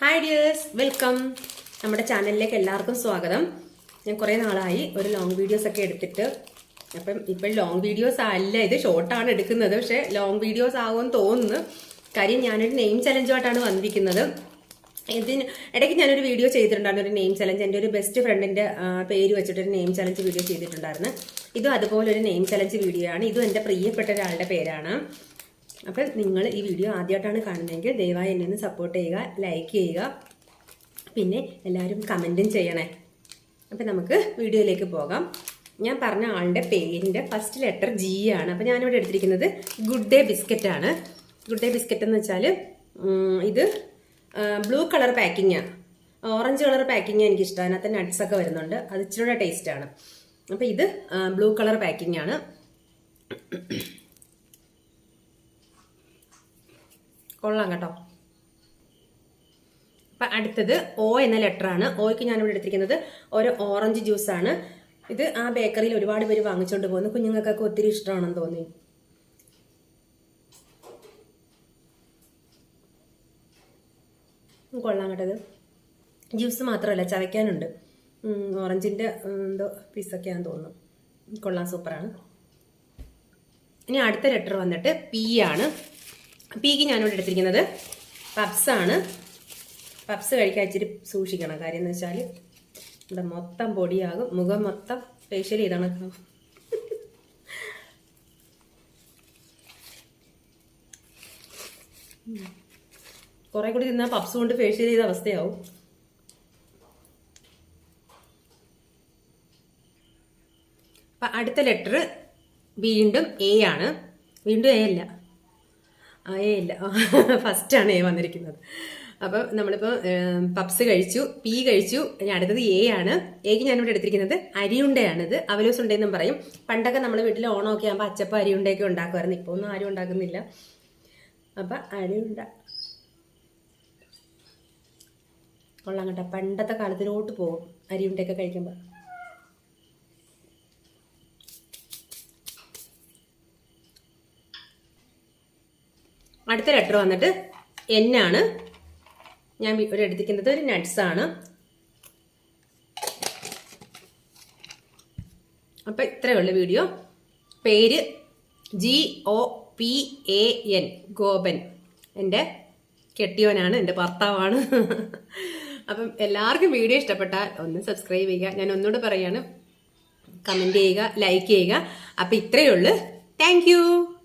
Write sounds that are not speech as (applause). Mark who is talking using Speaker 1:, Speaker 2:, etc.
Speaker 1: Hi dears welcome നമ്മുടെ ചാനലിലേക്ക് എല്ലാവർക്കും സ്വാഗതം. ഞാൻ കുറേ നാളായി ഒരു ലോങ് വീഡിയോസ് ഒക്കെ എടുത്തിട്ട് അപ്പം ഇപ്പം ലോങ് വീഡിയോസ് അല്ല ഇത് ഷോർട്ടാണ് എടുക്കുന്നത്. പക്ഷേ ലോങ് വീഡിയോസ് ആകുമെന്ന് തോന്നുന്നു. കാര്യം ഞാനൊരു നെയിം ചലഞ്ചുമായിട്ടാണ് വന്നിരിക്കുന്നത്. ഇതിന് ഇടയ്ക്ക് ഞാനൊരു വീഡിയോ ചെയ്തിട്ടുണ്ടായിരുന്നു. ഒരു നെയിം ചലഞ്ച് എന്റെ ഒരു ബെസ്റ്റ് ഫ്രണ്ടിന്റെ പേര് വെച്ചിട്ടൊരു നെയിം ചലഞ്ച് വീഡിയോ ചെയ്തിട്ടുണ്ടായിരുന്നു. ഇതും അതുപോലെ ഒരു നെയിം ചലഞ്ച് വീഡിയോ ആണ്. ഇതും എന്റെ പ്രിയപ്പെട്ട ഒരാളുടെ പേരാണ്. അപ്പം നിങ്ങൾ ഈ വീഡിയോ ആദ്യമായിട്ടാണ് കാണുന്നതെങ്കിൽ ദയവായി എന്നെ ഒന്ന് സപ്പോർട്ട് ചെയ്യുക ലൈക്ക് ചെയ്യുക. പിന്നെ എല്ലാവരും കമന്റും ചെയ്യണേ. അപ്പം നമുക്ക് വീഡിയോയിലേക്ക് പോകാം. ഞാൻ പറഞ്ഞ ആളുടെ പേരിന്റെ ഫസ്റ്റ് ലെറ്റർ ജി ആണ്. അപ്പം ഞാനിവിടെ എടുത്തിരിക്കുന്നത് ഗുഡ് ഡേ ബിസ്ക്കറ്റ് ആണ്. ഗുഡ് ഡേ ബിസ്ക്കറ്റ് എന്ന് വെച്ചാൽ ഇത് ബ്ലൂ കളർ പാക്കിങ്ങാണ് ഓറഞ്ച് കളർ പാക്കിങ് എനിക്ക് ഇഷ്ടം അതിനകത്ത് നട്ട്സൊക്കെ വരുന്നുണ്ട്. അത് ഇച്ചിരി ടേസ്റ്റാണ് ടേസ്റ്റ് ആണ്. അപ്പം ഇത് ബ്ലൂ കളർ പാക്കിംഗ് ആണ്. കൊള്ളാം കേട്ടോ. അപ്പം അടുത്തത് ഓ എന്ന ലെറ്റർ ആണ്. ഒയ്ക്ക് ഞാനിവിടെ എടുത്തിരിക്കുന്നത് ഒരു ഓറഞ്ച് ആണ്. ഇത് ആ ബേക്കറിയിൽ ഒരുപാട് പേര് വാങ്ങിച്ചുകൊണ്ട് പോകുന്നു. കുഞ്ഞുങ്ങൾക്കൊക്കെ ഒത്തിരി ഇഷ്ടമാണെന്ന് തോന്നി. കൊള്ളാം കേട്ടത് ജ്യൂസ് മാത്രമല്ല ചവയ്ക്കാനുണ്ട്. ഓറഞ്ചിന്റെ എന്തോ പീസൊക്കെയാണെന്ന് തോന്നുന്നു. കൊള്ളാം സൂപ്പറാണ് ഇനി അടുത്ത ലെറ്റർ വന്നിട്ട് പി ആണ്. പിക്ക് ഞാനിവിടെ എടുത്തിരിക്കുന്നത് പപ്സാണ് പപ്സ് കഴിക്കാൻ ഇച്ചിരി സൂക്ഷിക്കണം. കാര്യം എന്ന് വെച്ചാൽ ഇവിടെ മൊത്തം പൊടിയാകും. മുഖം മൊത്തം ഫേഷ്യൽ ചെയ്താണ്. കുറെ കൂടി തിന്നാൽ പപ്സ് കൊണ്ട് ഫേഷ്യൽ ചെയ്ത അവസ്ഥയാവും. അപ്പം അടുത്ത ലെറ്റർ വീണ്ടും എ ആണ്. വീണ്ടും എ അല്ല. എ ഇല്ല. (laughs) ഫസ്റ്റാണ് എ വന്നിരിക്കുന്നത്. അപ്പം നമ്മളിപ്പോൾ പപ്സ് കഴിച്ചു പി കഴിച്ചു ഇനി അടുത്തത് എ ആണ്. എക്ക് ഞാനിവിടെ എടുത്തിരിക്കുന്നത് അരിയുണ്ടയാണിത്. അവലോസ് ഉണ്ടെന്നും പറയും. പണ്ടൊക്കെ നമ്മൾ വീട്ടിൽ ഓണമൊക്കെ ആകുമ്പോൾ അച്ചപ്പ അരിയുണ്ടയൊക്കെ ഉണ്ടാക്കുമായിരുന്നു ഇപ്പോൾ ഒന്നും ആരും ഉണ്ടാക്കുന്നില്ല. അപ്പം അരിയുണ്ട. കൊള്ളാം കേട്ടോ. പണ്ടത്തെ കാലത്തിലോട്ട് പോകും അരിയുണ്ടയൊക്കെ കഴിക്കുമ്പോൾ അടുത്ത ലെറ്റർ വന്നിട്ട് എൻ ആണ്. ഞാൻ ഒരു എടുത്തിരിക്കുന്നത് ഒരു നട്ട്സ് ആണ്. അപ്പം ഇത്രയേ ഉള്ളൂ വീഡിയോ പേര് G O P A N Gopan. എന്റെ കെട്ടിയോനാണ് എന്റെ ഭർത്താവാണ്. (laughs) അപ്പം എല്ലാവർക്കും വീഡിയോ ഇഷ്ടപ്പെട്ടാൽ ഒന്ന് സബ്സ്ക്രൈബ് ചെയ്യുക. ഞാൻ ഒന്നുകൂടെ പറയാണ് കമന്റ് ചെയ്യുക ലൈക്ക് ചെയ്യുക. അപ്പം ഇത്രയേ ഉള്ളൂ. താങ്ക്